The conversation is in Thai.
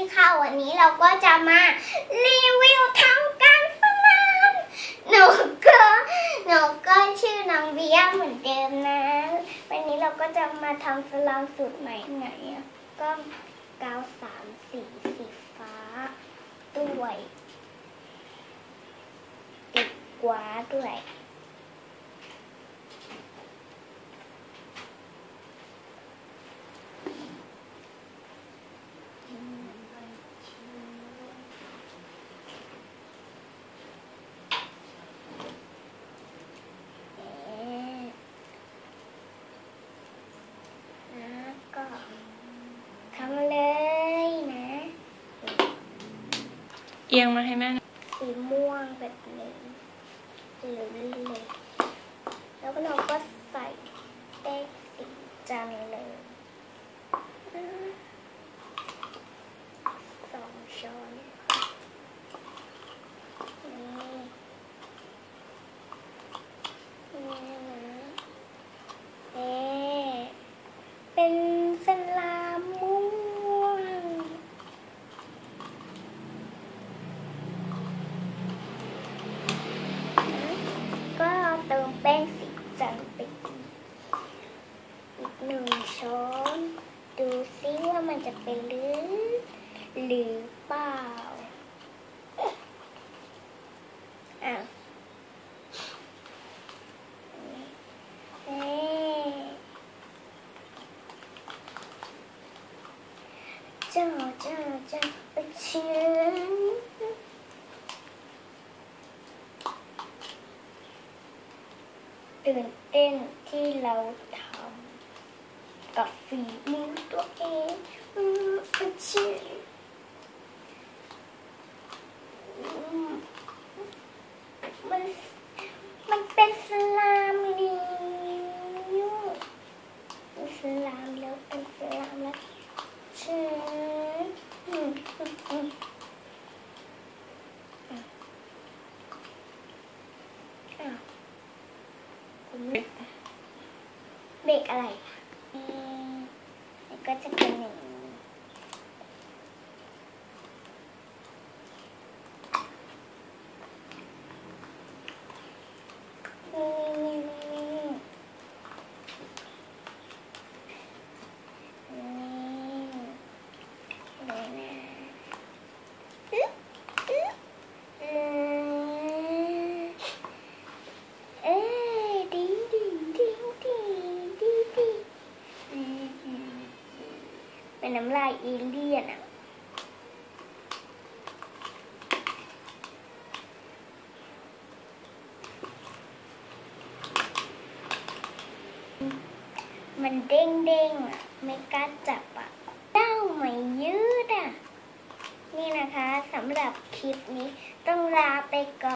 นี่ค่ะวันนี้เราก็จะมารีวิวทำการฝรั่งหนูก็หนูก็ชื่อน้องเบียเหมือนเดิมนะ วันนี้เราก็จะมาทำสลามสูตรใหม่ไหนก็กาวสามสีสีฟ้าด้วยติดกวาด้วย แล้วก็ทำเลยนะ เอียงมาให้แม่สีม่วงแบบนี้เหลืองเลยแล้วก็เราก็ใส่แป้งสีจันทร์เลยอืมสองช้อนนี่นี่นะเอ๊ะเป็นสลามม่วง ก็เติมแป้งสีจันทร์ไปอีกอีกหนึ่งช้อน ดูซิว่ามัน จะเป็นหรือหรือเปล่าอะเอ๊ะเจ้าเจ้าเจ้าไปเชื่อตื่นเต้นที่เราทำ กับฝีมือตัวเองอืมมันชื่ออืมมันมันเป็นสลามนี่เป็นสลามแล้วเป็นสลามแล้วเชื่อ かつくねねねねねねねねねねねねね เป็นน้ำลายเอเลี่ยนอะมันเด้งเด้งอะไม่กล้าจับอะเต้าไม่ยืดอะนี่นะคะสำหรับคลิปนี้ต้องลาไปก่อน